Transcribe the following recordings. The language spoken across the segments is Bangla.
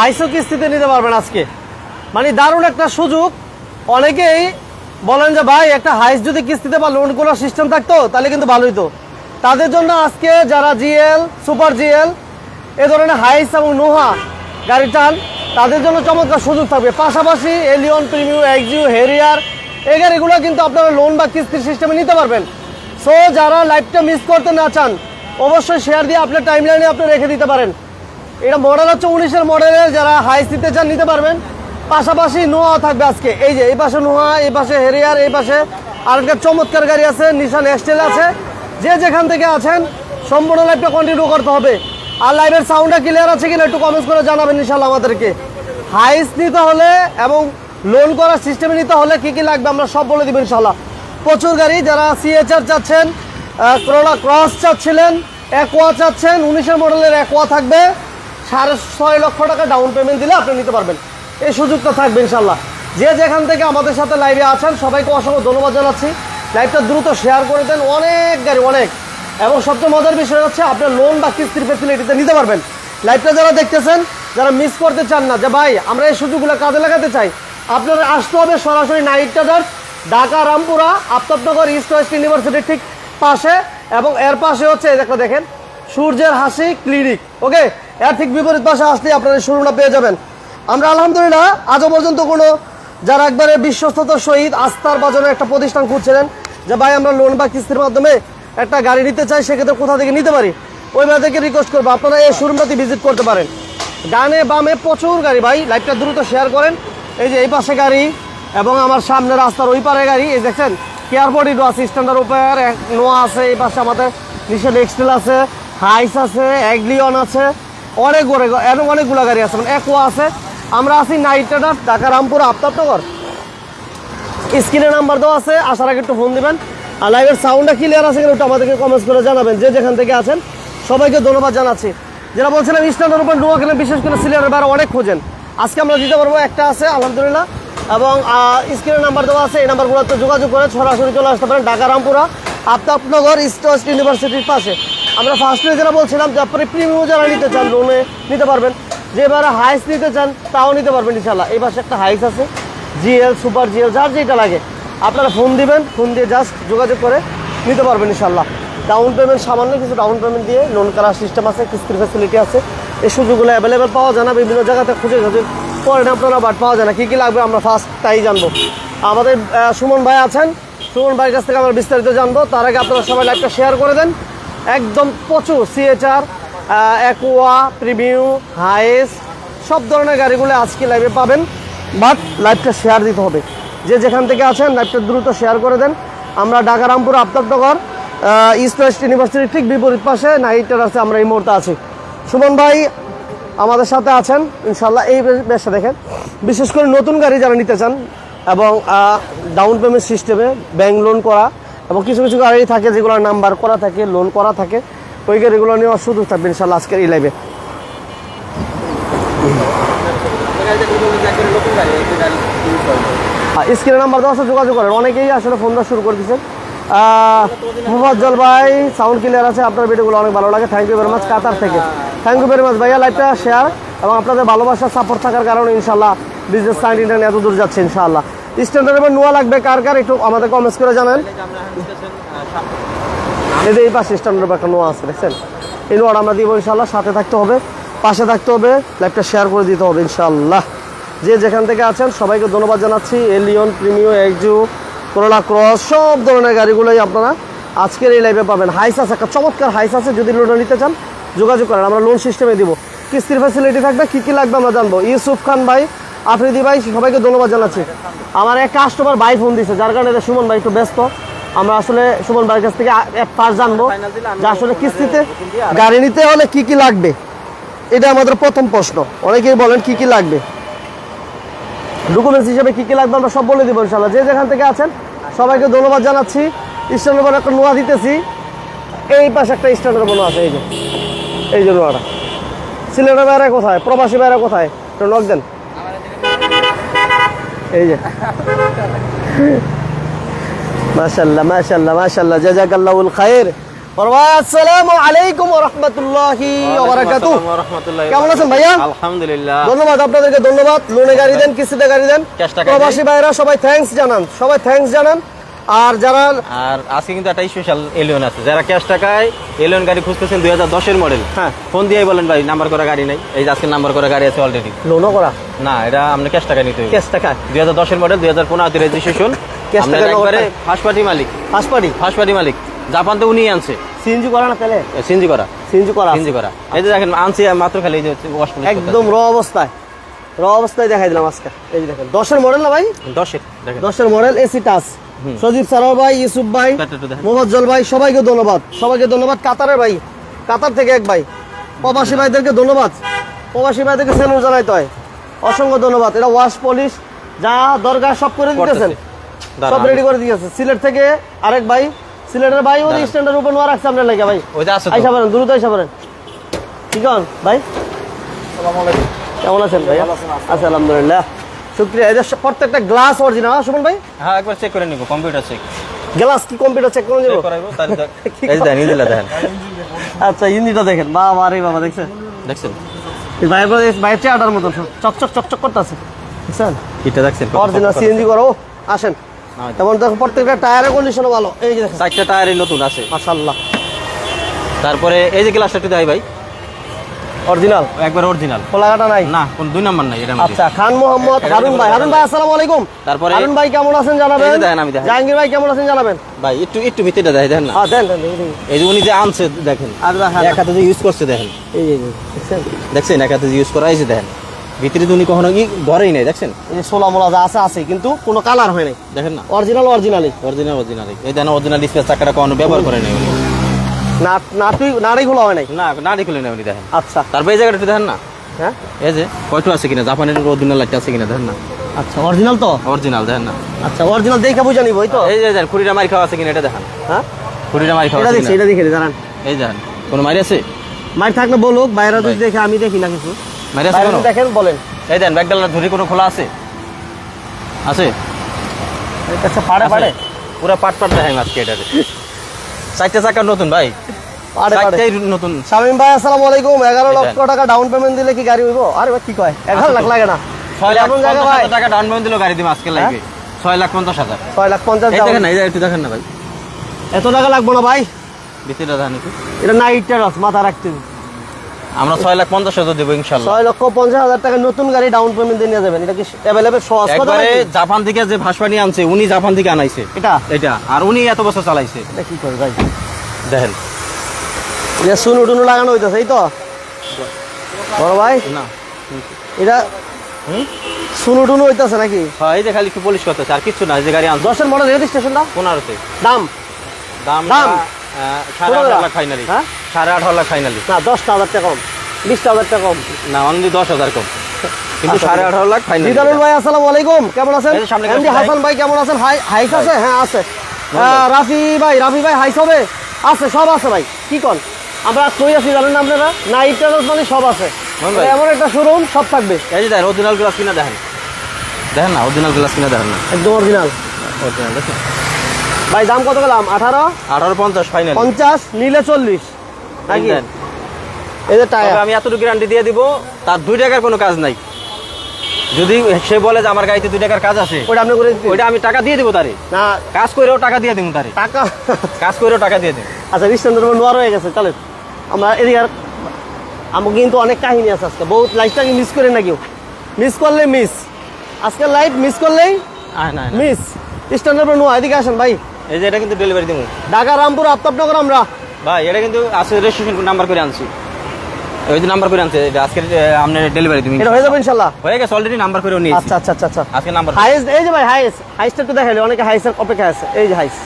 হাইসো কিস্তিতে নিতে পারবেন আজকে। মানে দারুণ একটা সুযোগ। অনেকেই বলেন যে, ভাই, একটা হাইস যদি কিস্তিতে বা লোন করার সিস্টেম থাকতো, তাহলে কিন্তু ভালোই তো তাদের জন্য আজকে যারা জিএল, সুপার জিএল, এ ধরনের হাইস এবং নোহা গাড়ি চান, তাদের জন্য চমৎকার সুযোগ থাকবে। পাশাপাশি এলিয়ন প্রিমিউ এক্সিউ হেরিয়ার এই গাড়িগুলো কিন্তু আপনারা লোন বা কিস্তির সিস্টেমে নিতে পারবেন। সো যারা লাইফটা মিস করতে না চান, অবশ্যই শেয়ার দিয়ে আপনার টাইম লাইনে আপনি রেখে দিতে পারেন। এটা মডেল হচ্ছে উনিশের মডেলের যারা হাইস দিতে চান নিতে পারবেন। পাশাপাশি নোয়া থাকবে আজকে। এই যে, এই পাশে নোয়া এই পাশে হেরিয়ার এই পাশে আরেকটা চমৎকার গাড়ি আছে নিশান এক্সটেল আছে। যে যেখান থেকে আছেন, সম্পূর্ণ লাইভটা কন্টিনিউ করতে হবে। আর লাইভের সাউন্ডটা ক্লিয়ার আছে কিনা একটু কমেন্টস করে জানাবেন ইনশাল্লাহ আমাদেরকে। হাইস নিতে হলে এবং লোন করার সিস্টেমে নিতে হলে কি কি লাগবে আমরা সব বলে দিব ইনশাল্লাহ প্রচুর গাড়ি, যারা সিএচআর চাচ্ছেন করোলা ক্রস চাচ্ছিলেন একোয়া চাচ্ছেন, উনিশের মডেলের একোয়া থাকবে। সাড়ে ছয় লক্ষ টাকা ডাউন পেমেন্ট দিলে আপনি নিতে পারবেন। এই সুযোগটা থাকবে ইনশাল্লাহ যে যেখান থেকে আমাদের সাথে লাইভে আছেন, সবাইকে অসংখ্য ধন্যবাদ জানাচ্ছি। লাইভটা দ্রুত শেয়ার করে দেন। অনেক গাড়ি, অনেক। এবং সবচেয়ে মজার বিষয় হচ্ছে আপনার লোন বা কিস্তির ফেসিলিটিতে নিতে পারবেন। লাইভটা যারা দেখতেছেন, যারা মিস করতে চান না, যে ভাই, আমরা এই সুযোগগুলো কাজে লাগাতে চাই, আপনারা আসতে হবে সরাসরি night traders Dhaka, Rampura, Aftabnagar east west ইউনিভার্সিটির ঠিক পাশে। এবং এর পাশে হচ্ছে একটা দেখেন সূর্যের হাসি ক্লিনিক। ওকে এর ঠিক বিপরীত পাশে আসলে আপনারা শোরুমটা পেয়ে যাবেন। আমরা আলহামদুলিল্লাহ আজও পর্যন্ত কোনো, যারা একবারে বিশ্বস্ততার সহিত আস্থার বাজারে একটা প্রতিষ্ঠান খুঁজছিলেন, যে ভাই আমরা লোন বা কিস্তির মাধ্যমে একটা গাড়ি নিতে চাই, সেক্ষেত্রে কোথা থেকে নিতে পারি? ওই থেকে রিকোয়েস্ট করব, আপনারা এই শোরুমটাতে ভিজিট করতে পারেন। ডানে বামে প্রচুর গাড়ি ভাই লাইভটা দ্রুত শেয়ার করেন। এই যে এই পাশে গাড়ি এবং আমার সামনে রাস্তার ওই পারে গাড়ি। এই দেখছেন কেয়ারপোর্টই আছে স্ট্যান্ডার্ড উপর নোয়া আছে এই পাশে আমাদের নিশান এক্সটেল আছে। হাইস আছে এগলিয়ন আছে, অনেক অনেক, এরকম অনেকগুলো গাড়ি আছে। মানে আছে, আমরা আছি নাইট ট্রেডার ঢাকা, রামপুর, আফতাবনগর। স্ক্রিনে নাম্বার দেওয়া আছে, আসার আগে একটু ফোন দিবেন। আর লাইভের সাউন্ডটা ক্লিয়ার আছে কিনা একটু আমাদেরকে কমেন্টস করে জানাবেন। যে যেখান থেকে আছেন, সবাইকে ধন্যবাদ জানাচ্ছি। যেটা বলছিলাম স্ট্যান্ডার্ড উপর নোয়া কেন বিশেষ করে সিলিয়ারের বাইরে অনেক খোঁজেন। আজকে আমরা দিতে পারব একটা আছে, আলহামদুলিল্লাহ। এবং স্ক্রিনের নাম্বার দেওয়া আছে, এই নাম্বারগুলোতে যোগাযোগ করে সরাসরি চলে আসতে পারেন। ঢাকা, রামপুরা, আফতাবনগর ইস্ট ওয়েস্ট ইউনিভার্সিটির পাশে। আমরা ফার্স্টে যেটা বলছিলাম যে আপনি প্রিমিয়াম যারা নিতে চান লোনে নিতে পারবেন। যে এবারে হাইস নিতে চান, তাও নিতে পারবেন ইনশাল্লাহ এই পাশে একটা হাইস আছে জিএল সুপার জিএল যার যেটা লাগে। আপনারা ফোন দিবেন ফোন দিয়ে জাস্ট যোগাযোগ করে নিতে পারবেন ইনশাল্লাহ ডাউন পেমেন্ট সামান্য কিছু ডাউন পেমেন্ট দিয়ে লোন করার সিস্টেম আছে, কিস্তির ফ্যাসিলিটি আছে। এই সুযোগগুলো অ্যাভেলেবেল পাওয়া যায় না, বিভিন্ন জায়গাতে খুঁজে খুঁজে পরে আপনারা বাট পাওয়া যায় না। কী কী লাগবে আমরা ফার্স্ট তাই জানব। আমাদের সুমন ভাই আছেন। সুমন ভাইয়ের কাছ থেকে আমরা বিস্তারিত জানব। তার আগে আপনারা সবাই লাইভটা শেয়ার করে দেন। একদম প্রচুর সিএচআর অ্যাকোয়া প্রিমিউ হাইস সব ধরনের গাড়িগুলো আজকে লাইভে পাবেন। বাট লাইভটা শেয়ার দিতে হবে। যে যেখান থেকে আছেন লাইভটা দ্রুত শেয়ার করে দেন। আমরা ঢাকা রামপুর আফতাবনগর ইস্ট ওয়েস্ট ইউনিভার্সিটির ঠিক বিপরীত পাশে নাইটের আছে, আমরা এই মুহূর্তে আছি। সুমন ভাই আমাদের সাথে আছেন ইনশাল্লাহ এই বেশটা দেখেন। বিশেষ করে নতুন গাড়ি যারা নিতে চান এবং ডাউন পেমেন্ট সিস্টেমে ব্যাংক লোন করা এবং কিছু কিছু গাড়ি থাকে যেগুলোর নাম্বার করা থাকে লোন করা থাকে, ওই গাড়িগুলো নেওয়ার সুযোগ থাকবে ইনশাল্লাহ আজকের এই লাইভে নাম্বার দেওয়া যোগাযোগ করেন। অনেকেই আসলে ফোন দেওয়া শুরু করে দিচ্ছেন মুফাজ্জল ভাই সাউন্ড ক্লিয়ার আছে, আপনার ভিডিওগুলো অনেক ভালো লাগে। Thank you very much Qatar থেকে। থ্যাংক ইউ ভেরি মাচ ভাইয়া লাইভটা শেয়ার এবং আপনাদের ভালোবাসা সাপোর্ট থাকার কারণে ইনশাল্লাহ বিজনেস সাইড ইন্টারনেট এত দূর যাচ্ছে, ইনশাল্লাহ। স্ট্যান্ডার্ড এবার নোয়া লাগবে কার কার একটু আমাদের কমেন্টস করে জানান। এই যে এই পাশে স্ট্যান্ডার্ড একটা নোয়া আছে দেখছেন? এই নোয়াটা আমরা দিব ইনশাল্লাহ সাথে থাকতে হবে পাশে থাকতে হবে লাইভটা শেয়ার করে দিতে হবে ইনশাল্লাহ যে যেখান থেকে আছেন সবাইকে ধন্যবাদ জানাচ্ছি Allion Premio Axio Corolla Cross সব ধরনের গাড়িগুলোই আপনারা আজকের এই লাইভে পাবেন। হাইস আছে একটা চমৎকার হাইস আছে যদি লোন নিতে চান যোগাযোগ করেন আমরা লোন সিস্টেমে দিব। কিস্তির ফ্যাসিলিটি থাকবে কী কী লাগবে আমরা জানব। ইউসুফ খান ভাই আফ্রিদি ভাই, সবাইকে ধন্যবাদ জানাচ্ছি। আমার এক কাস্টমার ভাই ফোন দিছে, যার কারণে এটা সুমন ভাই একটু ব্যস্ত। আমরা আসলে সুমন ভাইয়ের কাছ থেকে পাশ জানব যে আসলে কিস্তিতে গাড়ি নিতে হলে কি কি লাগবে। এটা আমাদের প্রথম প্রশ্ন। অনেকেই বলেন কি কি লাগবে। ডকুমেন্টস হিসেবে কি কি লাগবে আমরা সব বলে দিব ইনশাল্লাহ যে যেখান থেকে আছেন, সবাইকে ধন্যবাদ জানাচ্ছি। স্ট্যান্ডের একটা নোয়া দিতেছি। এই পাশে একটা স্ট্যান্ডের বোনা আছে, এই যে। এই যে নোয়াটা। সিলেটের বাইরে কোথায়? প্রবাসী বাইরে কোথায়? একটু নক দেন। এই যে। মাশাল্লাহ মাশাল্লাহ মাশাল্লাহ জাজাকাল্লাহুল খায়ের আসসালামু আলাইকুম ওয়া রাহমাতুল্লাহি ওয়া বারাকাতুহু। কেমন আছেন ভাইয়া? আলহামদুলিল্লাহ। ধন্যবাদ আপনাদেরকে ধন্যবাদ। লোনে গাড়ি দেন কিস্তিতে গাড়ি দেন। প্রবাসী ভাইরা সবাই থ্যাঙ্কস জানান সবাই থ্যাঙ্কস জানান। আর যারা আর আজকে কিন্তু একটা স্পেশাল এলিয়ন আছে। যারা ক্যাশ টাকায় এলিয়ন গাড়ি খুঁজতেছেন দুই হাজার দশের মডেল হ্যাঁ। ফোন দিয়ে বলেন ভাই নাম্বার করা গাড়ি নাই। এই যে আজকে নাম্বার করা গাড়ি আছে অলরেডি লোনও করা? না এটা আপনি ক্যাশ টাকা নিতে হবে। ক্যাশ টাকা দুই হাজার দশের মডেল দুই হাজার পনেরোতে রেজিস্ট্রেশন Cash টাকা একবারে। ফার্স্ট পার্টি মালিক। হাসপাড়ি ফার্স্ট পার্টি মালিক। জাপান তো উনি আনছে। সিএনজি করা না তাহলে? সিনজি করা। সিএনজি করা? সিনজি করা। এই যে দেখেন আনছি মাত্র খালি এই যে হচ্ছে একদম র অবস্থায়। র অবস্থায় দেখাই দিলাম আজকে। এই যে দেখেন দশের মডেল না ভাই? দশের দেখেন। দশের মডেল এসি টাচ সজীব সারার ভাই ইউসুফ ভাই মোবাজ্জল ভাই সবাইকে ধন্যবাদ। সবাইকে ধন্যবাদ। কাতারের ভাই কাতার থেকে এক ভাই। প্রবাসী ভাইদেরকে ধন্যবাদ। প্রবাসী ভাইদেরকে সেলুন জানাইতে হয়। অসংখ্য ধন্যবাদ। এটা ওয়াশ পলিশ যা দরকার সব করে দিতেছেন। সব রেডি করে দিয়েছে সিলেট থেকে আরেক ভাই। সিলেটের ভাই ওই স্ট্যান্ডার্ড উপর নোয়া রাখছে আপনার লাগে ভাই। ওই যে আছে আইসা পারেন দ্রুত আইসা পারেন ঠিক আছে ভাই? কেমন আছেন ভাই আচ্ছা আলহামদুলিল্লাহ। শুক্রিয়া এদের প্রত্যেকটা গ্লাস অরিজিনাল সুমন ভাই? হ্যাঁ একবার চেক করে নিব কম্পিউটার চেক গ্লাস কি কম্পিউটার চেক করে দেবো করাইবো তাহলে দেখ- এই দেখেন ইঞ্জিনটা দেখেন। আচ্ছা হিন্দিটা দেখেন। বাবা রে বাবা দেখছেন? দেখছেন? ভাই ভাই চেয়ারটার সব। চকচক চকচক করতেছে। দেখছেন? এটা দেখছেন অরিজিনাল সিএনজি করো। আসেন। হ্যাঁ। তেমন দেখো প্রত্যেকটা টায়ারের কন্ডিশনও ভালো। এই যে দেখেন। চারটা টায়ারই নতুন আছে। মাশাল্লাহ তারপরে এই যে গ্লাসটা একটু দেয় ভাই। অরিজিনাল? একবার অরিজিনাল। খোলাঘাটা নাই? না কোন দুই নাম্বার নাই এটা আচ্ছা খান মোহাম্মদ হারুন ভাই। হারুন ভাই। আসসালামু আলাইকুম তারপরে- হারুন ভাই কেমন আছেন জানাবেন? দেখেন, আমি। জাহাঙ্গীর ভাই কেমন আছেন জানাবেন? ভাই একটু একটু না? হ্যাঁ দেন দেন। এই যে উনি যে আনছে দেখেন। আর এক হাতে যে ইউজ করছে দেখেন। এই এই দেখছেন? এক হাতে যে ইউজ করা হয়েছে দেখেন। ভিতরে তো উনি কখনো কি ধরেই নাই দেখছেন? এই যে সোলা মোলা যা আছে আছে কিন্তু কোনো কালার হয় নাই। দেখেন না? অরিজিনাল অরিজিনালি অরিজিনাল অরিজিনাল এই দেখেন অরিজিনাল ডিসপ্লে চাকাটা কখনো ব্যবহার করে নাই নাড়ি খোলা হয় নাই? না না দেখলে না দেখেন। আচ্ছা। তারপরে এই জায়গাটা একটু দেখেন না? হ্যাঁ? এই যে কয়টো আছে কিনা? জাপানের অরিজিনাল লাইট আছে কিনা দেখেন না? আচ্ছা অরিজিনাল তো? অরিজিনাল দেখেন না? আচ্ছা অরিজিনাল দেখে বুঝে নিব তো? এই যে দেখেন খুঁড়িটা মারি খাওয়া আছে কিনা এটা দেখেন। হ্যাঁ? খুঁড়িটা মারি খাওয়া এটা দেখছি এটা দেখে এই দেখেন কোনো মারি আছে? মাইর থাকলে বলুক বাইরে যদি দেখে আমি দেখি না কিছু। মারি আছে দেখেন বলেন। এই দেন ব্যাগডালার ধরি কোনো খোলা আছে? আছে? আচ্ছা পাড়ে পাড়ে? পুরা পাট পাট দেখেন আজকে এটাতে। চারটে চাকার নতুন ভাই। নতুন। শামিম ভাই আসসালামু আলাইকুম। এগারো এই লক্ষ টাকা ডাউন পেমেন্ট দিলে কি গাড়ি হইব আরে কি কয়? এগারো লাখ লাগে না। ছয় লাখ এমন জায়গা পঞ্চাশ টাকা ডাউন পেমেন্ট দিল গাড়ি দিবে আজকে লাগবে ছয় লাখ পঞ্চাশ হাজার। ছয় লাখ পঞ্চাশ এই দেখেন না একটু দেখেন না ভাই। এত টাকা লাগবো না ভাই? ভিতরে দেখেন এটা নাইট টেরাস মাথা রাখতে আমরা ছয় লাখ পঞ্চাশ হাজার দেবো ইনশাল্লাহ। ছয় লক্ষ পঞ্চাশ হাজার টাকা নতুন গাড়ি ডাউন পেমেন্ট দিয়ে নিয়ে যাবেন। এটা কি অ্যাভেলেবেল সহজ? একবারে জাপান থেকে যে ভাসপানি আনছে উনি জাপান থেকে আনাইছে। এটা? এটা। আর উনি এত বছর চালাইছে। এটা কি করে ভাই? দেখেন। এটা সুনু টুনু লাগানো হইতেছে এই তো? বড় ভাই? না। এটা হুম? সুনু টুনু হইতেছে নাকি? হ্যাঁ এই যে খালি একটু পলিশ করতেছে আর কিছু না যে গাড়ি আনছে। দশের মডেল রেজিস্ট্রেশনটা পনেরোতে। দাম? দাম দাম? সাড়ে লাখ। লাখ ফাইনালি হ্যাঁ? সাড়ে আঠারো লাখ ফাইনালি না দশটা হাজার টাকা কম। বিশটা হাজার টাকা কম। না অনলি দশ হাজার কম। কিন্তু আচ্ছা, সাড়ে আঠারো লাখ ফাইনালি ভাই আসসালামু আলাইকুম। কেমন আছেন? এই এমডি হাসান ভাই কেমন আছেন? হাই হাইস আছে? হ্যাঁ আছে। রাফি ভাই রাফি ভাই হাইস হবে? আছে সব আছে ভাই। কি কন? আমরা কই আছি জানেন না আপনারা? না টেরাস মানে সব আছে। এমন একটা শোরুম সব থাকবে। এই যে দেখেন অরিজিনাল গ্লাস কিনা দেখেন। দেখেন না অরিজিনাল গ্লাস কিনা দেখেন না। একদম অরিজিনাল অরিজিনাল দেখেন। ভাই দাম কত গেলাম? আঠারো? আঠারো পঞ্চাশ ফাইনাল পঞ্চাশ নিলে চল্লিশ। নাকি? এই যে টাকা আমি এতটুকু গ্যারান্টি দিয়ে দিব তার দুই টাকার কোনো কাজ নাই। যদি সে বলে যে আমার গাড়িতে দুই টাকার কাজ আছে ওইটা আপনি করে। ওইটা আমি টাকা দিয়ে দিব তারে। না। কাজ করেও টাকা দিয়ে দিব তারে। টাকা? কাজ করেও টাকা দিয়ে দিব। আচ্ছা উপর নোয়ার হয়ে গেছে চলেন আমরা এদিকে আর আমার কিন্তু অনেক কাহিনী আছে আজকে। বহুত লাইফটাকে মিস করে না কেউ মিস করলে মিস আজকে লাইফ মিস করলেই। মিস স্ট্যান্ডার্ড নোয়া এদিকে আসেন ভাই। এই যে এটা কিন্তু ডেলিভারি দিব। ঢাকা রামপুর আফতাবনগর আমরা। ভাই এটা কিন্তু আছে রেজিস্ট্রেশন নাম্বার করে আনছি। ওই যে নাম্বার করে আনছে আজকে আপনি ডেলিভারি দিবেন এটা হয়ে যাবে ইনশাল্লাহ। হয়ে গেছে অলরেডি নাম্বার করে নিয়েছি। আচ্ছা আচ্ছা আচ্ছা আচ্ছা। আজকে নাম্বার এই যে ভাই একটু দেখাইলে অনেকে অপেক্ষা আছে। এই যে হাইস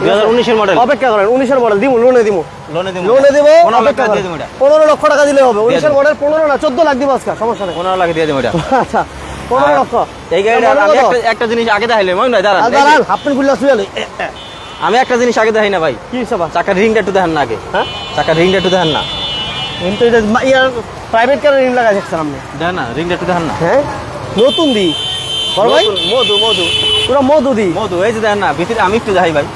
দুই হাজার উনিশের মডেল অপেক্ষা করেন উনিশের মডেল দিমু লোনে দিমু। লোনে দিব লোনে দেবো অপেক্ষা। দিব এটা। পনেরো লক্ষ টাকা দিলে হবে। উনিশের দেবো। মডেল পনেরো না চোদ্দ লাখ দিব আজকে সমস্যা নেই। পনেরো লাখ দিয়ে দিব এটা। আচ্ছা পনেরো লক্ষ। এই গাড়িটা আমি একটা- একটা জিনিস আগে দেখাইলে মনে হয় দাঁড়ান। দাঁড়ান আমি একটা জিনিস আগে দেখাই না ভাই। কি হিসাব? চাকার রিংটা একটু দেখেন না আগে। হ্যাঁ? চাকার রিংটা একটু দেখেন না। কিন্তু ইয়ার প্রাইভেট কারের ঋণ লাগা যাচ্ছে সামনে দেখেন না রিংটা একটু দেখেন না। হ্যাঁ? নতুন দি। বড় ভাই? মধু মধু। পুরো মধু দি। মধু এই যে দেখেন না ভিতরে আমি একটু দেখাই ভাই।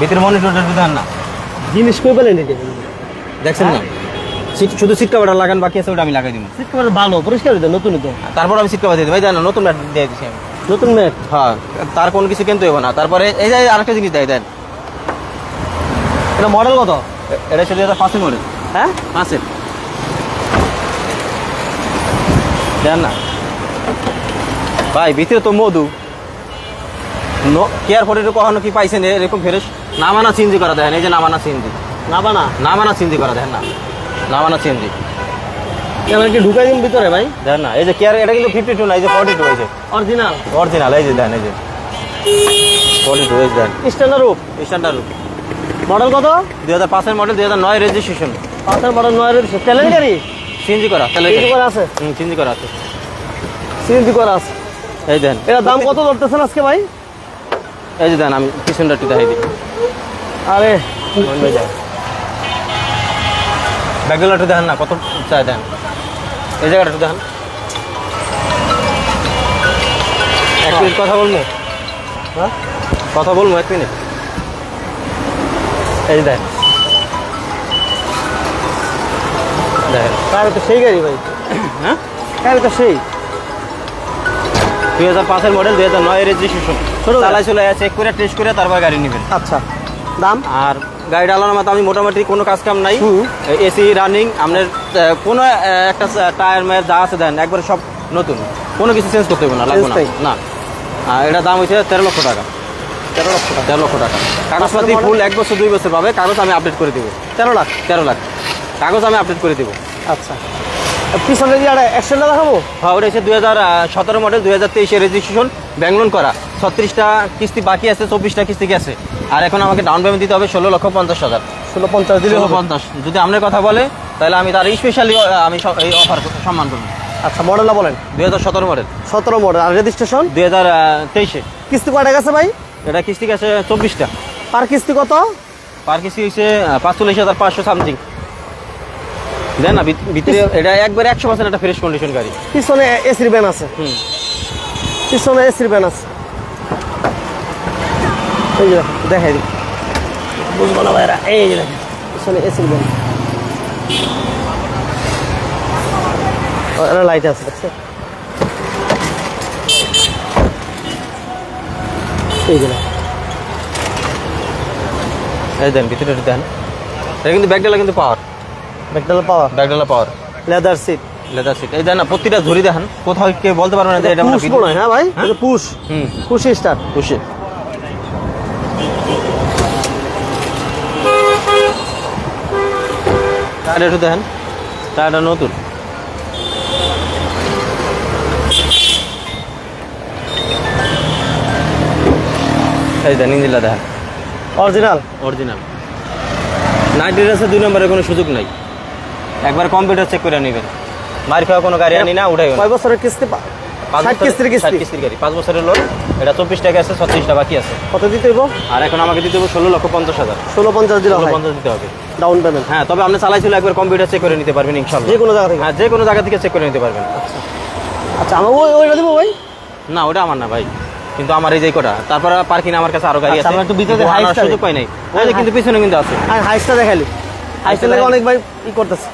ভিতরে মনিটরটা একটু দেখেন না। জিনিস কই পেলেন এটা? দেখছেন না? সিট শুধু সিট কাভারটা লাগান বাকি আছে ওটা আমি লাগাই দিব। সিট কভার ভালো পরিষ্কার হইতো নতুন তো তারপর আমি সিট কাভার দিয়ে দেবো। এই দেন না, নতুন ব্যাট দিয়ে দিচ্ছি আমি। নতুন ম্যাট? হ্যাঁ তার কোনো কিছু কিনতে হবে না। তারপরে এই যে আরেকটা জিনিস দেয় দেন। এটা মডেল কত? এটা ছিল এটা পাঁচের মডেল হ্যাঁ? পাঁচের। দেন না। ভাই ভিতরে তো মধু। কেয়ার ফোর কখনো কি পাইছেন এরকম ফেরেস নামানা চিনজি করা দেখেন এই যে নামানা চিনজি না বানা নামানা চিনজি করা দেখেন না। নামানা চিনজি এবার কি ঢুকাই দিন ভিতরে ভাই? দেখেন না এই যে কেয়ার এটা কিন্তু ফিফটি টু না এই যে ফর্টি টু হয়েছে অরিজিনাল অরিজিনাল এই যে দেন এই যে। ফর্টি টু এই যে দেন স্ট্যান্ডার্ড রূপ স্ট্যান্ডার্ড মডেল কত? দুই হাজার পাঁচের মডেল দুই হাজার নয় রেজিস্ট্রেশন পাঁচের মডেল নয় রূপ ট্যালেন্ট গাড়ি? চিনজি করা তাহলে সিএনজি করা আছে? হুম চিনজি করা আছে। সিএনজি করা আছে। এই দেন। এটা দাম কত ধরতেছেন আজকে ভাই? এই যে দেন আমি পিছনটা একটু দেখাই দিই। আরে। ব্যাগগুলো একটু দেখেন না কত চাই দেন। এই জায়গাটা একটু দেখেন। এক মিনিট কথা বলব? হ্যাঁ? কথা বলব এক মিনিট। এই যে দেন। দেখেন। গাড়ি তো সেই গাড়ি ভাই। হ্যাঁ? গাড়ি তো সেই। দুই হাজার পাঁচের মডেল দুই হাজার নয় রেজিস্ট্রেশন ছোট চালাই চলে চেক করে টেস্ট করে তারপর গাড়ি নেবেন। আচ্ছা। দাম? আর গাড়ি ডালানোর মতো আমি মোটামুটি কোনো কাজ কাম নাই। এসি রানিং আপনার কোনো একটা টায়ার মায়ের যা আছে দেন একবার সব নতুন। কোনো কিছু চেঞ্জ করতে হবে না লাগবে না। এটা দাম হচ্ছে তেরো লক্ষ টাকা। তেরো লক্ষ টাকা। তেরো লক্ষ টাকা। কাগজপাতি? ফুল এক বছর দুই বছর পাবে কাগজ আমি আপডেট করে দেবো। তেরো লাখ? তেরো লাখ। কাগজ আমি আপডেট করে দেবো। আচ্ছা। পিছনে দিয়ে একটা অ্যাক্সেলটা দেখাবো? হ্যাঁ ওটা হচ্ছে দুই হাজার সতেরো মডেল দুই হাজার তেইশে রেজিস্ট্রেশন ব্যাঙ্গলোন করা। ছত্রিশটা কিস্তি বাকি আছে চব্বিশটা কিস্তি গেছে। আর এখন আমাকে ডাউন পেমেন্ট দিতে হবে ষোলো লক্ষ পঞ্চাশ হাজার। ষোলো পঞ্চাশ দিলে পঞ্চাশ। যদি আপনার কথা বলে তাহলে আমি তার স্পেশালি আমি এই অফার সম্মান করব। আচ্ছা মডেলটা বলেন। দুই হাজার সতেরো মডেল সতেরো মডেল আর রেজিস্ট্রেশন দুই হাজার তেইশে। কিস্তি কয়টা গেছে ভাই? এটা কিস্তি গেছে চব্বিশটা। পার কিস্তি কত? পার কিস্তি হচ্ছে পাঁচচল্লিশ হাজার পাঁচশো সামথিং দেন না ভিতরে এটা একবারে একশো পার্সেন্ট একটা ফ্রেশ কন্ডিশন গাড়ি। পিছনে এসির ব্যান আছে। হুম। পিছনে এসির ব্যান আছে। এই যে দেখাই দিই। বুঝব না ভাইরা এই যে দেখেন। পিছনে এসির ব্যান লাইট আছে দেখছেন এই যে এই দেন ভিতরে দেন। এটা কিন্তু ব্যাগডালা কিন্তু পাওয়ার। ব্যাকডাল পাওয়া ব্যাগডালা power leather seat leather seat এই দেন না প্রতিটা ধরি দেখান কোথাও কেউ বলতে পারবে না যে এটা পুশ মনে হ্যাঁ ভাই? হ্যাঁ? পুশ হুম। পুশ স্টার খুশি টায়ার একটু দেখেন টায়ারটা নতুন। এই দেন ইঞ্জিনটা দেখেন। অরিজিনাল অরিজিনাল নাইট রেসে দুই নম্বরের কোনো সুযোগ নাই। একবার কম্পিউটার চেক করে নেবেন। মার খাওয়া কোনো গাড়ি আনি না উঠাই কয় বছরের কিস্তি? পাঁচ ষাট কিস্তির কিস্তি? কিস্তির গাড়ি। পাঁচ বছরের লোন এটা চব্বিশ টাকা আছে ছত্রিশটা বাকি আছে। কত দিতে হইব? আর এখন আমাকে দিতে হবে ষোলো লক্ষ পঞ্চাশ হাজার। ষোলো পঞ্চাশ দিলে পঞ্চাশ দিতে হবে। ডাউন পেমেন্ট হ্যাঁ তবে আপনি চালাইছিল একবার কম্পিউটার চেক করে নিতে পারবেন ইনশাল্লাহ যে কোনো জায়গা থেকে। হ্যাঁ যে কোনো জায়গা থেকে চেক করে নিতে পারবেন। আচ্ছা আমার ওই ওইটা দেবো ভাই? না ওটা আমার না ভাই। কিন্তু আমার এই যে কটা তারপর পার্কিং আমার কাছে আরও গাড়ি আচ্ছা, আছে। আমরা একটু ভিতরে হাইস্ট সুযোগ পাই নাই। হ্যাঁ, কিন্তু পিছনে কিন্তু আছে। আর হাইসটা দেখালি হাইসটা দেখে অনেক ভাই ই করতেছে।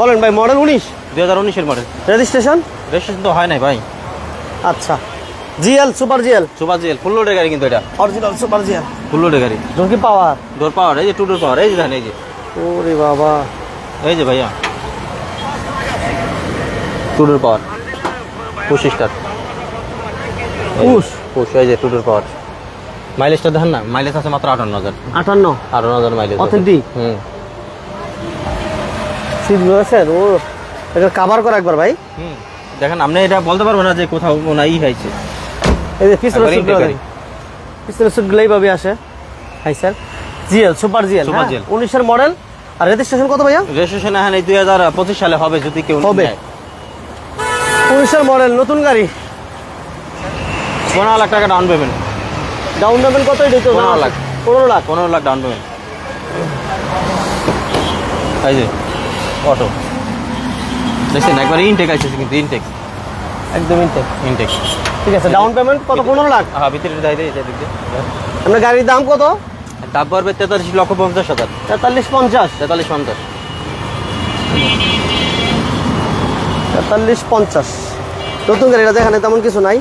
বলেন ভাই মডেল উনিশ? দুই হাজার উনিশের মডেল রেজিস্ট্রেশন রেজিস্ট্রেশন তো হয় নাই ভাই। আচ্ছা। GL super GL? Super GL full লোডের গাড়ি কিন্তু এটা। Original super GL? ফুল লোডের গাড়ি। ডোর কি পাওয়ার ডোর পাওয়ার এই যে টু ডোর পাওয়ার এই যে দেখেন এই যে। ওরে বাবা। এই যে ভাইয়া। Two door power push start push push এই যে টু ডোর পাওয়ার মাইলেজটা দেখেন না? মাইলেজ আছে মাত্র আটান্ন হাজার। আটান্ন? আটান্ন হাজার মাইলেজ Authentic? হুম। সিট রয়েছেন ও এটা কাভার করা একবার ভাই। হুম দেখেন আপনি এটা বলতে পারব না যে কোথাও না ই হয়েছে। এই যে পিছনে একবার সিট intake গাড়ি। পিছনে সিটগুলো এইভাবে আসে। Hi sir GL super GL Super GL। উনিশের মডেল আর রেজিস্ট্রেশন কত ভাইয়া? রেজিস্ট্রেশন এখন এই দুই হাজার পঁচিশ সালে হবে যদি কেউ হবে। উনিশের মডেল নতুন গাড়ি। পনেরো লাখ টাকা ডাউন পেমেন্ট ডাউন পেমেন্ট কত এটা তো পনেরো লাখ। পনেরো লাখ। পনেরো লাখ ডাউন পেমেন্ট এই যে অটো দেখছেন একবার ইনটেক আছে কিন্তু ইনটেক একদম ইনটেক ইনটেক ঠিক আছে ডাউন পেমেন্ট কত পনেরো লাখ? হ্যাঁ ভিতরে দেয় দেয় এদিক দিয়ে আপনার গাড়ির দাম কত? দাম পড়বে তেতাল্লিশ লক্ষ পঞ্চাশ হাজার। তেতাল্লিশ পঞ্চাশ? তেতাল্লিশ পঞ্চাশ। তেতাল্লিশ পঞ্চাশ। নতুন গাড়ি এটা দেখানে তেমন কিছু নাই।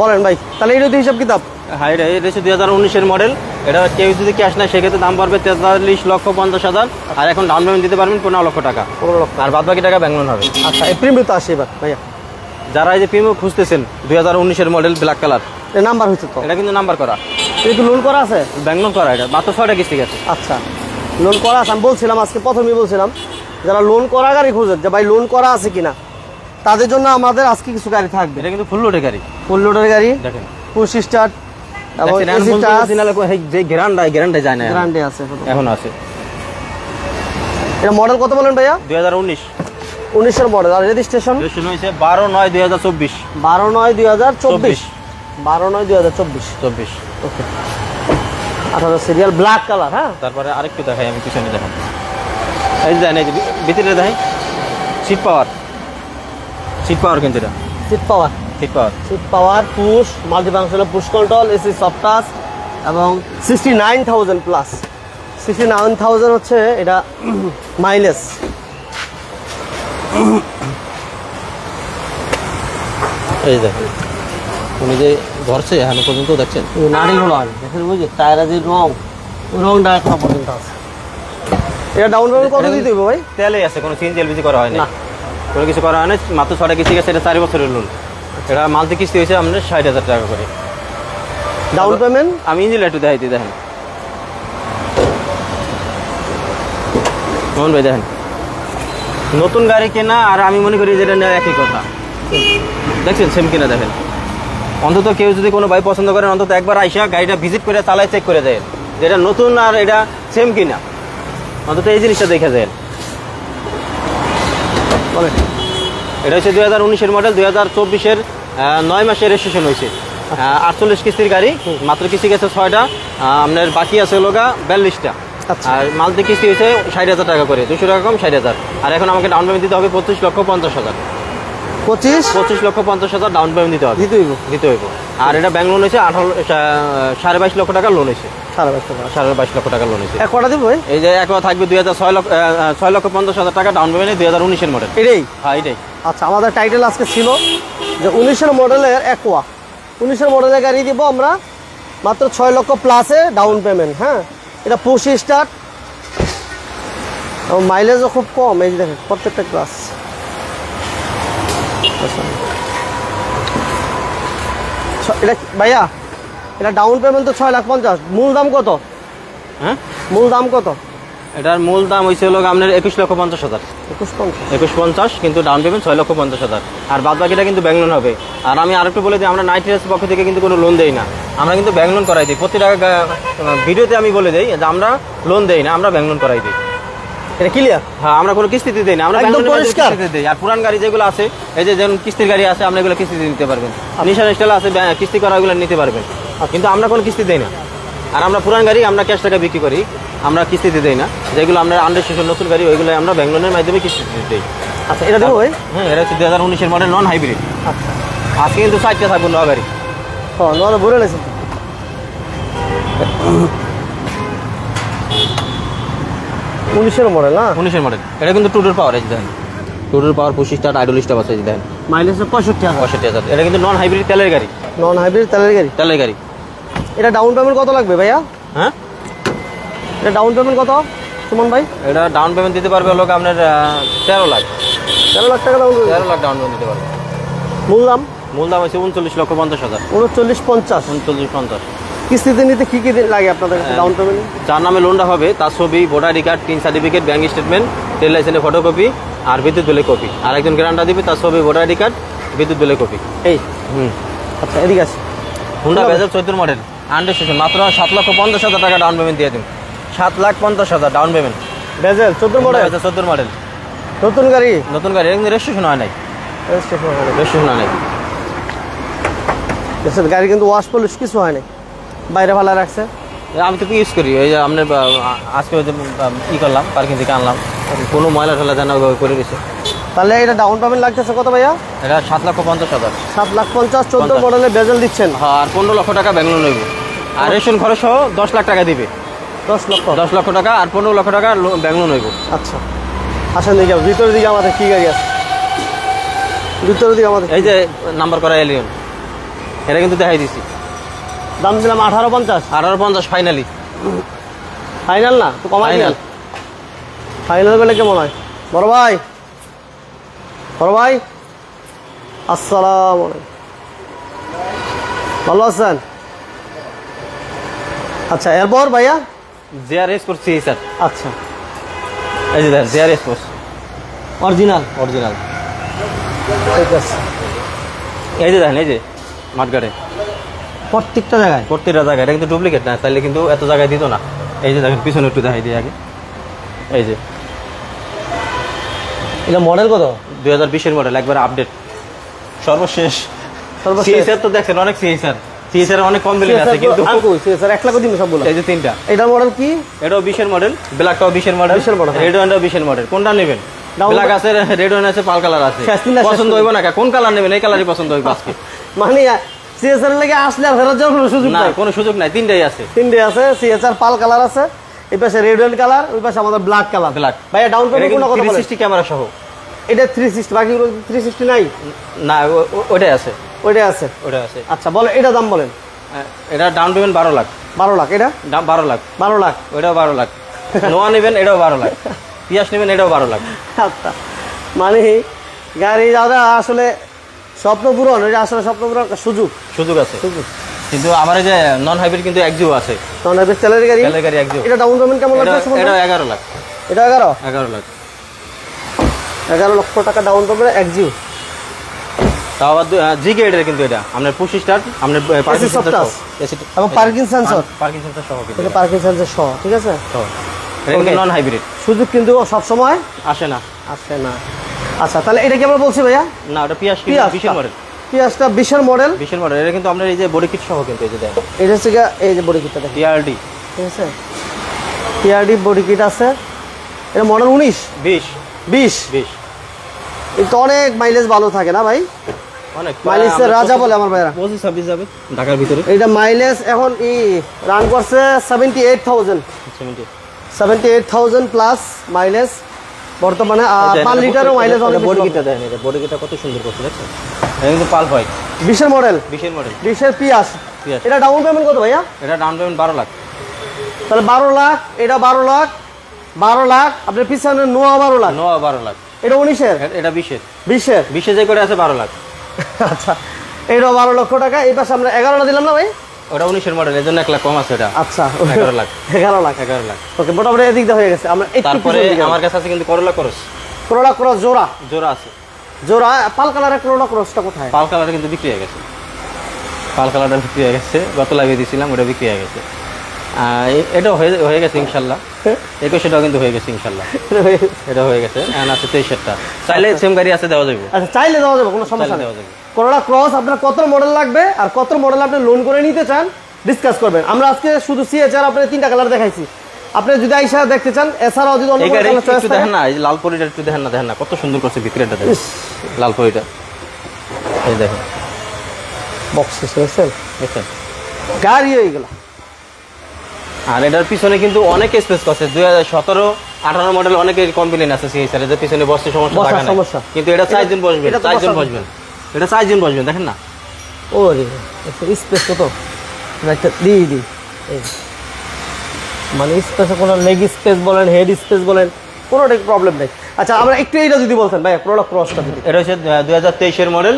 বলেন ভাই তাহলে এটা হিসাব কিতাব? হাই রে এটা হচ্ছে দুই হাজার উনিশের মডেল এটা কেউ যদি ক্যাশ নেয় সেক্ষেত্রে দাম পড়বে তেতাল্লিশ লক্ষ পঞ্চাশ হাজার। আর এখন ডাউন পেমেন্ট দিতে পারবেন পনেরো লক্ষ টাকা। পনেরো লক্ষ আর বাদ বাকি টাকা ব্যাংক লোন হবে। আচ্ছা এই প্রিমিয়াম তো আসে এবার ভাইয়া। যারা এই যে প্রিমিয়াম খুঁজতেছেন দুই হাজার উনিশের মডেল ব্ল্যাক কালার এই নাম্বার হয়েছে তো? এটা কিন্তু নাম্বার করা। এটা কি লোন করা আছে? ব্যাংক লোন করা এটা। মাত্র ছয়টা কিস্তি গেছে। আচ্ছা লোন করা আছে আমি বলছিলাম আজকে প্রথমেই বলছিলাম যারা লোন করা গাড়ি খোঁজেন যে ভাই লোন করা আছে কিনা তাদের জন্য আমাদের আজকে কিছু গাড়ি থাকবে। এটা কিন্তু ফুল লোডে গাড়ি। ফুল লোডের গাড়ি দেখেন। পুশ স্টার্ট এবং এসি টাচ যে গ্যারান্ডা গ্যারান্ডা যায় না এখন। আছে এখন। আছে। এটা মডেল কত বলেন ভাইয়া? দুই হাজার উনিশ। উনিশের মডেল আর রেজিস্ট্রেশন হয়েছে বারো নয় দুই হাজার চব্বিশ। বারো নয় দুই হাজার চব্বিশ। চব্বিশ। বারো নয় দুই হাজার চব্বিশ। চব্বিশ। ওকে। আঠারো সিরিয়াল ব্ল্যাক কালার হ্যাঁ? তারপরে আরেকটু দেখাই আমি পিছনে দেখান এই যে এই ভিতরে দেখাই। সিট পাওয়ার সিট পাওয়ার কিন্তু এটা। Seat power seat power power push multi functional push control AC soft touch এবং sixty nine thousand plus sixty nine thousand হচ্ছে এটা মাইলেজ এই দেখেন উনি যে ধরছে এখনও পর্যন্ত দেখছেন? নারী হলো আর দেখেন বুঝলি টায়ারের যে রং। রংটা এখনও পর্যন্ত আছে। এটা ডাউন পেমেন্ট কত দিতে হবে ভাই? তেলে আছে কোনো সিএনজি এলপিজি করা হয় না। না। কোনো কিছু করা হয় না মাত্র ছটা কিস্তি গেছে এটা চারি বছরের লোন এটা মান্থলি কিস্তি হয়েছে আমাদের ষাট হাজার টাকা করে। ডাউন পেমেন্ট আমি ইঞ্জিন একটু দেখাইতে দেখেন। মোহন ভাই দেখেন। নতুন গাড়ি কেনা আর আমি মনে করি যেটা নেওয়া একই কথা। দেখছেন সেম কিনা দেখেন। অন্তত কেউ যদি কোনো বাইক পছন্দ করেন অন্তত একবার আইসা গাড়িটা ভিজিট করে চালায় চেক করে দেয় যেটা নতুন আর এটা সেম কিনা। অন্তত এই জিনিসটা দেখে যায় এটা হচ্ছে দুই হাজার উনিশের মডেল দুই হাজার চব্বিশের নয় মাসে রেজিস্ট্রেশন হয়েছে। আটচল্লিশ কিস্তির গাড়ি মাত্র কিস্তি গেছে ছয়টা আপনার বাকি আছে লোকা বিয়াল্লিশটা। আচ্ছা। আর মালতি কিস্তি হয়েছে ষাট হাজার টাকা করে দুশো টাকা কম ষাট হাজার। আর এখন আমাকে ডাউন পেমেন্ট দিতে হবে পঁচিশ লক্ষ পঞ্চাশ হাজার। পঁচিশ? পঁচিশ লক্ষ পঞ্চাশ হাজার ডাউন পেমেন্ট দিতে হবে। দিতে হইব। দিতে হইব। আর এটা ব্যাংক লোন হয়েছে আঠারো সাড়ে বাইশ লক্ষ টাকা লোন হয়েছে। সাড়ে পাঁচশো টাকা সাড়ে বাইশ লক্ষ টাকা লোন হয়েছে। এক কটা দিব এই যে একবার থাকবে দুই হাজার ছয় লক্ষ ছয় লক্ষ পঞ্চাশ হাজার টাকা ডাউন পেমেন্ট দুই হাজার উনিশের মডেল এটাই? হ্যাঁ এটাই। আচ্ছা আমাদের টাইটেল আজকে ছিল যে উনিশের মডেলের একোয়া উনিশের মডেলের গাড়ি দিব আমরা মাত্র ছয় লক্ষ প্লাসে ডাউন পেমেন্ট হ্যাঁ? এটা পুশ স্টার্ট মাইলেজও খুব কম এই দেখেন প্রত্যেকটা ক্লাস এটা ভাইয়া এটা ডাউন পেমেন্ট তো ছয় লাখ পঞ্চাশ। মূল দাম কত? হ্যাঁ? মূল দাম কত? এটার মূল দাম হয়েছে হলো আপনার একুশ লক্ষ পঞ্চাশ হাজার। একুশ পঞ্চাশ। একুশ পঞ্চাশ কিন্তু ডাউন পেমেন্ট ছয় লক্ষ পঞ্চাশ হাজার। আর বাদ বাকিটা কিন্তু ব্যাংক লোন হবে। আর আমি আরেকটু বলে দিই আমরা নাইট রেস পক্ষ থেকে কিন্তু কোনো লোন দেই না। আমরা কিন্তু ব্যাংক লোন করাই দিই। প্রতি টাকা ভিডিওতে আমি বলে দিই যে আমরা লোন দেই না আমরা ব্যাংক লোন করাই দিই। এটা ক্লিয়ার হ্যাঁ আমরা কোনো কিস্তিতে দিই না আমরা একদম পরিষ্কার। দিই। আর পুরান গাড়ি যেগুলো আছে এই যে যেমন কিস্তির গাড়ি আছে আপনি এগুলো কিস্তিতে নিতে পারবেন। নিশান স্টাইল আছে কিস্তি করা ওগুলো নিতে পারবেন। কিন্তু আমরা কোনো কিস্তি দেই না। আর আমরা পুরান গাড়ি আমরা ক্যাশ টাকা বিক্রি করি আমরা কিস্তিতে দেই না। যেগুলো আমরা আন্ডার স্টেশন নতুন গাড়ি ওইগুলো আমরা ব্যাংক লোনের মাধ্যমে কিস্তিতে দিই। আচ্ছা এটা দেবো ভাই? হ্যাঁ এটা হচ্ছে দু হাজার উনিশের মডেল নন হাইব্রিড আচ্ছা। আজকে কিন্তু চারটে থাকব নয়া গাড়ি। ও নোয়ারে বলে নিয়েছি উনিশের মডেল না? উনিশের মডেল এটা কিন্তু টুডোর পাওয়ার আছে দেখেন। টুডোর পাওয়ার পঁচিশ স্টার আইডল স্টার আছে এই যে দেখেন। মাইলেজ পঁয়ষট্টি পঁয়ষট্টি হাজার। এটা কিন্তু নন হাইব্রিড তেলের গাড়ি। নন হাইব্রিড তেলের গাড়ি? তেলের গাড়ি। এটা ডাউন পেমেন্ট কত লাগবে ভাইয়া? হ্যাঁ? এটা ডাউন পেমেন্ট কত সুমন ভাই? এটা ডাউন পেমেন্ট দিতে পারবে হলো আপনার তেরো লাখ। তেরো লাখ টাকা ডাউন তেরো লাখ ডাউন পেমেন্ট দিতে পারবে। মূল দাম? মূল দাম হচ্ছে উনচল্লিশ লক্ষ পঞ্চাশ হাজার। উনচল্লিশ পঞ্চাশ। উনচল্লিশ পঞ্চাশ। কিস্তিতে নিতে কি কি লাগে আপনাদের ডাউন পেমেন্ট যার নামে লোনটা হবে তার ছবি ভোটার আইডি কার্ড তিন সার্টিফিকেট ব্যাঙ্ক স্টেটমেন্ট ট্রেড লাইসেন্সের ফটোকপি আর বিদ্যুৎ বিলের কপি আর একজন গ্যারান্টার দিবে তার ছবি ভোটার আইডি কার্ড বিদ্যুৎ বিলের কপি এই। হুম। আচ্ছা এদিকে আছে হুন্ডা? বেজার চোদ্দ মডেল আন্ডার স্টেশন মাত্র সাত লক্ষ পঞ্চাশ হাজার টাকা ডাউন পেমেন্ট দিয়ে দিন। সাত লাখ পঞ্চাশ হাজার ডাউন পেমেন্ট বেজেল চোদ্দ মডেল চোদ্দ মডেল নতুন গাড়ি? নতুন গাড়ি একদম রেজিস্ট্রেশন হয় নাই। রেজিস্ট্রেশন হয় নাই। গাড়ি কিন্তু ওয়াশ পলিশ কিছু হয় নাই। বাইরে ভালো রাখছে। আমি তো ইউজ করি? ওই যে আপনার আজকে ওই যে ই করলাম পার্কিং থেকে আনলাম। কোনো ময়লা টলা যেন ওইভাবে করে দিয়েছে তাহলে এটা ডাউন পেমেন্ট লাগতেছে কত ভাইয়া? এটা সাত লক্ষ পঞ্চাশ হাজার। সাত লাখ পঞ্চাশ চোদ্দ। মডেলে বেজেল দিচ্ছেন। হ্যাঁ আর পনেরো লক্ষ টাকা ব্যাংক লোন নেব। আর রেশন খরচ সহ দশ লাখ টাকা দিবে। দশ লক্ষ। দশ লক্ষ টাকা আর পনেরো লক্ষ টাকা ব্যাংক লোন হইব আচ্ছা। আসেন দিকে ভিতরের দিকে আমাদের কি গাড়ি আছে? ভিতরের দিকে আমাদের এই যে নাম্বার করা এলিয়ন এটা কিন্তু দেখাই দিছি। দাম দিলাম আঠারো পঞ্চাশ। আঠারো পঞ্চাশ ফাইনালি ফাইনাল না? তো কমাই. দিলাম। ফাইনাল বলে কেমন হয়? বড় ভাই। বড় ভাই। আসসালাম ভালো আছেন? আচ্ছা এরপর ভাইয়া? GR sports C sir. আচ্ছা। এই যে দেখেন জিআর স্পোর্টস। অরিজিনাল? অরিজিনাল। ঠিক আছে। এই যে দেখেন এই যে মাঠঘাটে। প্রত্যেকটা জায়গায়? প্রত্যেকটা জায়গায় এটা কিন্তু ডুপ্লিকেট না তাহলে কিন্তু এত জায়গায় দিত না। এই যে দেখেন পিছনে একটু দেখাই দিই আগে। এই যে। এটা মডেল কত? দুই হাজার বিশের মডেল একবার আপডেট সর্বশেষ। সর্বশেষ। তো দেখছেন অনেক সিএসআর সিএসআর অনেক কম বিলিং আছে কিন্তু স্যার এক লাখ দিন সবগুলো এই যে তিনটা। এটার মডেল কি? এটাও বিশের মডেল ব্ল্যাকটাও বিশের মডেল 20 এর model, হ্যাঁ। রেড ওয়ানটাও বিশের মডেল কোনটা নেবেন? ব্ল্যাক আছে রেড ওয়ান আছে পাল কালার আছে। পছন্দ হইব না কোন কালার নেবেন? এই কালারই পছন্দ হইব আজকে। মানে সিএসআর লেগে আসলে আর কোনো সুযোগ নাই? কোনো সুযোগ নাই তিনটাই আছে। তিনটে আছে সিএসআর পাল কালার আছে এই পাশে রেড ওয়েল কালার ওই পাশে আমাদের ব্ল্যাক কালার Black। ভাইয়া ডাউন পেমেন্ট কোনো কথা 360 ক্যামেরা সহ। এটা থ্রি সিক্সটি বাকিগুলো থ্রি সিক্সটি নাই? না ও- ও- ওটাই আছে। ওইটাই আছে? ওটাই আছে। আচ্ছা বলো এটা দাম বলেন। এটা ডাউন পেমেন্ট বারো লাখ। বারো লাখ এটা? বারো লাখ। বারো লাখ? ওইটাও বারো লাখ। নোয়া নেবেন এটাও বারো লাখ। পিয়াস নেবেন এটাও বারো লাখ। আচ্ছা মানে গাড়ি যারা আসলে স্বপ্ন পূরণ এটা আসলে স্বপ্ন পূরণ সুযোগ। সুযোগ আছে। সুযোগ। কিন্তু আমার যে নন হাইব্রিড কিন্তু একজিও আছে। তখন এবার তেলের গাড়ি? তেলের গাড়ি একজিও এটা ডাউন পেমেন্ট কেমন লাগবে এটা এগারো লাখ। এটা এগারো? এগারো লাখ। এগারো লক্ষ টাকা ডাউন পেমেন্ট এক জিও তাও আবার জি গ্রেডের কিন্তু এটা। আপনার পুশ স্টার্ট আপনার পার্কিং soft এবং পার্কিং সেন্সর পার্কিং সেন্সর সহ এটা। পার্কিং সেন্সর সহ ঠিক আছে? এটা নন হাইব্রিড সুযোগ কিন্তু আসে না। আসে না। আচ্ছা তাহলে এটা কি আমরা বলছি ভাইয়া? না ওটা পিয়াস। মডেল বিশের মডেল বিশের মডেল এটা কিন্তু আপনার এই যে বডি কিট সহ কিন্তু এই যে দেন এটা হচ্ছে এই যে বডি কিটটা ঠিক আছে? পিআরডি বডি কিট আছে। এটা মডেল উনিশ? বিশ। বিশ? বিশ। এটা অনেক মাইলেজ ভালো থাকে না ভাই? মাইলেজের রাজা বলে আমার ভাইরা। পঁচিশ ছাব্বিশ যাবে ঢাকার ভিতরে। এটা মাইলেজ এখন ই রান করছে seventy eight thousand seventy seventy eight thousand plus mileage বর্তমানে আর লিটারও মাইলেজ অনেক বডি বেশি কিটটা এটা বডি কিটটা কত সুন্দর করছে দেখছেন? এটা কিন্তু পাল হোয়াইট বিশের মডেল বিশের মডেল বিশের পিয়াস। পিয়াস। এটা ডাউন পেমেন্ট কত ভাইয়া? এটা ডাউন পেমেন্ট বারো লাখ। তাহলে বারো লাখ এটা বারো লাখ বারো লাখ আপনার পিছনে নোয়া বারো লাখ। নোয়া বারো লাখ। এটা উনিশের? এটা বিশের। বিশের। বিশে যে করে আছে বারো লাখ। আচ্ছা বারো লক্ষ টাকা। এই পাশে আমরা এগারোটা দিলাম না ভাই? ওটা উনিশের মডেল এর জন্য এক লাখ কম আছে এটা আচ্ছা এগারো লাখ। এগারো লাখ। এগারো লাখ। ওকে মোটামুটি এদিক দিয়ে হয়ে গেছে। আমরা তারপরে আমার কাছে আছে কিন্তু করলা ক্রস করোলা ক্রস জোড়া? জোড়া আছে। জোড়া পাল কালারের করোলা ক্রসটা কোথায়? পাল কালার কিন্তু বিক্রি হয়ে গেছে। পাল কালারটা বিক্রি হয়ে গেছে। গত লাগিয়ে দিয়েছিলাম ওটা বিক্রি হয়ে গেছে। এটাও হয়ে হয়ে গেছে ইনশাল্লাহ। একুশেটাও কিন্তু হয়ে গেছে ইনশাল্লাহ। এটা হয়ে গেছে। এখন আছে তেইশেরটা। চাইলে সেম গাড়ি আছে দেওয়া যাবে আচ্ছা চাইলে দেওয়া যাবে কোনো সমস্যা দেওয়া যাবে করোলা ক্রস আপনার কত মডেল লাগবে আর কত মডেল আপনি লোন করে নিতে চান ডিসকাস করবেন। আমরা আজকে শুধু সিএচআর আপনার তিনটা কালার দেখাইছি। আপনি যদি আইসা দেখতে চান এছাড়াও যদি অন্য কোনো চয়েস দেখেন না এই লাল পরিটা একটু দেখেন না দেখেন না কত সুন্দর করছে ভিতরেটা দেখেন। লাল পরিটা। এই দেখেন। বক্স দেখছেন গাড়ি হয়ে গেল। আর এটার পিছনে কিন্তু অনেক স্পেস করছে দুই হাজার সতেরো আঠারো মডেল অনেকের কমপ্লেন আছে সেই স্যার এদের পিছনে বসতে সমস্যা থাকে না। কিন্তু এটা চারজন বসবেন এটা তো চারজন বসবেন। এটা চারজন বসবেন দেখেন না। ও রে স্পেস কত? একটা দিই। দিই মানে স্পেসে কোনো লেগ স্পেস বলেন হেড স্পেস বলেন কোনোটাই প্রবলেম নেই। আচ্ছা আমরা একটু এইটা যদি বলতেন ভাই প্রোডাক্ট ক্রসটা এটা হচ্ছে দুই হাজার তেইশের মডেল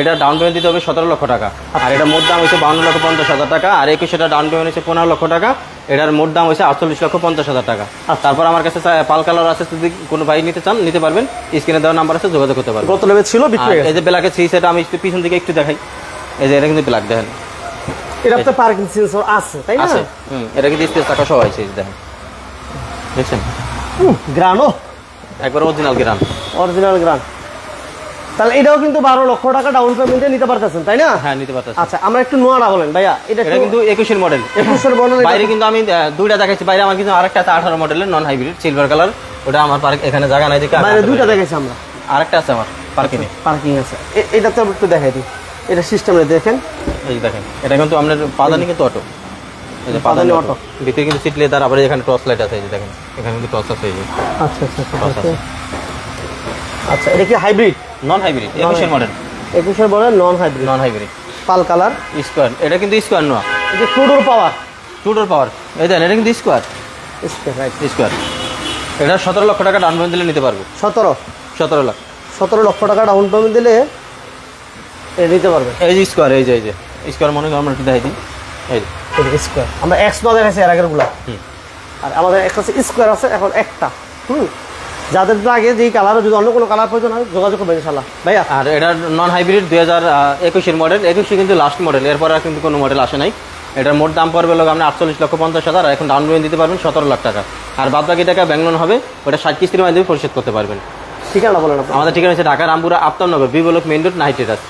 এটা ডাউন পেমেন্ট দিতে হবে সতেরো লক্ষ টাকা। আর এটা মোট দাম হচ্ছে বাউন্ন লক্ষ পঞ্চাশ হাজার টাকা। আর একুশেটা ডাউন পেমেন্ট হচ্ছে পনেরো লক্ষ টাকা। এটার মোট দাম হচ্ছে আটচল্লিশ লক্ষ পঞ্চাশ হাজার টাকা। আর তারপর আমার কাছে পাল কালার আছে যদি কোনো ভাই নিতে চান নিতে পারবেন। স্ক্রিনে দেওয়ার নাম্বার আছে যোগাযোগ করতে পারবেন। গত লেভেল ছিল এই যে ব্ল্যাকের থ্রি সেট আমি একটু পিছন দিকে একটু দেখাই। এই যে এটা কিন্তু ব্ল্যাক দেখেন। এটা আপনার পার্কিং সেন্সর আছে তাই না? হুম এটা কিন্তু স্পেস টাকা সহ আছে দেখেন। দেখছেন? গ্রানো একবার অরিজিনাল গ্রাম অরিজিনাল গ্রান। তাহলে এটাও কিন্তু বারো লক্ষ টাকা ডাউন পেমেন্টে নিতে পারতেছেন তাই না? হ্যাঁ নিতে পারতেছে আচ্ছা আমরা একটু নোয়ারা বলেন ভাইয়া এটা কিন্তু একুশের মডেল একুশের বর্ণনা বাইরে কিন্তু আমি দুইটা দেখাচ্ছি বাইরে আমার কিন্তু আরেকটা আছে আঠারো মডেলের নন হাইব্রিড সিলভার কালার ওটা আমার পার্ক এখানে জায়গা নাই দেখে বাইরে দুইটা দেখেছি আমরা। আরেকটা আছে আমার পার্কিং পার্কিং আছে। এটা তো একটু দেখাই দিই। এটা সিস্টেমে দেখেন। এই দেখেন এটা কিন্তু আপনার পাদানি কিন্তু অটো পাদানি অটো ভিতরে কিন্তু সিট লেদার আবার এখানে টর্চ লাইট আছে এই দেখেন। এখানে কিন্তু টর্চ আছে এই যে। আচ্ছা আচ্ছা আচ্ছা, আচ্ছা। আচ্ছা এটা কি হাইব্রিড নন হাইব্রিড একুশের মডেল একুশের বলে নন হাইব্রিড নন হাইব্রিড পাল কালার? স্কোয়ার এটা কিন্তু স্কোয়ার নয়। এই যে two door power two door power এই দেন এটা কিন্তু স্কোয়ার স্কোয়ার এটা সতেরো লক্ষ টাকা ডাউন পেমেন্ট দিলে নিতে পারব। সতেরো? সতেরো লাখ। সতেরো লক্ষ টাকা ডাউন পেমেন্ট দিলে এটা নিতে পারবে। এই যে স্কোয়ার এই যে এই যে। স্কোয়ার মনে করেন আমরা একটু দেখাই দিই। এই যে। স্কোয়ার আমরা এক্স নয় দেখাচ্ছি এর আগেরগুলা হুম। আর আমাদের একটা স্কোয়ার আছে এখন একটা। হুম? যাদের লাগে যে কালার যদি অন্য কোনো কালার প্রয়োজন হয় যোগাযোগ করবেন ইনশাল্লাহ ভাইয়া? আর এটা নন হাইব্রিড দুই হাজার একুশের মডেল একুশে কিন্তু লাস্ট মডেল এরপর আর কিন্তু কোনো মডেল আসে নাই। এটার মোট দাম পড়বে লোক আপনি আটচল্লিশ লক্ষ পঞ্চাশ হাজার আর এখন ডাউন পেমেন্ট দিতে পারবেন সতেরো লাখ টাকা। আর বাদ বাকি টাকা ব্যাংক লোন হবে ওটা ষাট কিস্তির মাধ্যমে পরিশোধ করতে পারবেন। ঠিকানা বলেন আমাদের ঠিকানা হচ্ছে Dhaka Rampura Aftabnagar B block main road night terrace.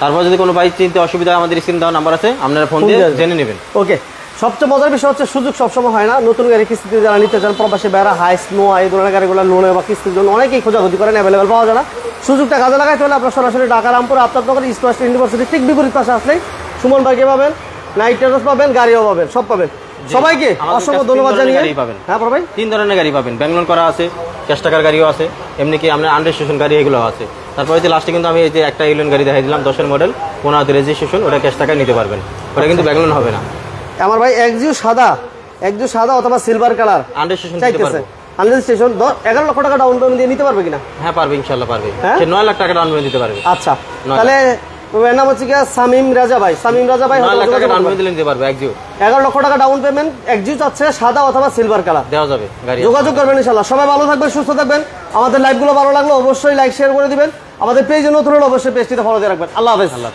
তারপর যদি কোনো বাইক চিনতে অসুবিধা আমাদের স্ক্রিন দেওয়া নাম্বার আছে আপনারা ফোন দিয়ে জেনে নেবেন। ওকে সবচেয়ে মজার বিষয় হচ্ছে সুযোগ সবসময় হয় না। নতুন গাড়ি কিস্তিতে যারা নিতে চান প্রবাসী বেড়া হাই স্নো এই ধরনের গাড়িগুলো লোনে বা কিস্তির জন্য অনেকেই খোঁজাখুঁজি করেন অ্যাভেলেবেল পাওয়া যায় না। সুযোগটা কাজে লাগাইতে হলে আপনার সরাসরি ঢাকা রামপুর আপনার নগর ইস্ট ওয়েস্ট ইউনিভার্সিটি ঠিক বিপরীত পাশে আসলেই সুমন ভাইকে পাবেন নাইট টেরাস পাবেন গাড়িও পাবেন সব পাবেন। সবাইকে অসংখ্য ধন্যবাদ জানিয়ে। পাবেন। হ্যাঁ ভাই? তিন ধরনের গাড়ি পাবেন। ব্যাংক লোন করা আছে ক্যাশ টাকার গাড়িও আছে এমনি কি আপনার আন্ডার স্টেশন গাড়ি এগুলো আছে। তারপরে যে লাস্টে কিন্তু আমি এই যে একটা ইলেন গাড়ি দেখাই দিলাম দশের মডেল পনেরোতে রেজিস্ট্রেশন ওটা ক্যাশ টাকায় নিতে পারবেন। ওটা কিন্তু ব্যাংক লোন হবে না। আমার ভাই একজিও সাদা একজিও সাদা অথবা সিলভার কালার চাইতেছে। স্টেশন এগারো লক্ষ টাকা ডাউন পেমেন্ট দিয়ে নিতে পারবে কিনা? হ্যাঁ পারবে ইনশাল্লাহ পারবে। হ্যাঁ? নয় লাখ টাকা ডাউন পেমেন্ট দিতে পারবে। আচ্ছা। তাহলে ওর নাম হচ্ছে সামিম রাজা ভাই। সামিম রাজা ভাই নয় লাখ হয়তো টাকা যোগাযোগ করবেন। পেমেন্ট দিলে নিতে পারবে একজিও এগারো লক্ষ টাকা ডাউন পেমেন্ট একজিও চাচ্ছে সাদা অথবা সিলভার কালার দেওয়া যাবে যোগাযোগ করবেন ইনশাল্লাহ সবাই ভালো থাকবেন সুস্থ থাকবেন। আমাদের লাইভগুলো ভালো লাগল অবশ্যই লাইক শেয়ার করে দিবেন। আমাদের পেজে নতুন হলে অবশ্যই পেজটিতে ফলো দিয়ে রাখবেন। আল্লাহ হাফেজ। আল্লাহ।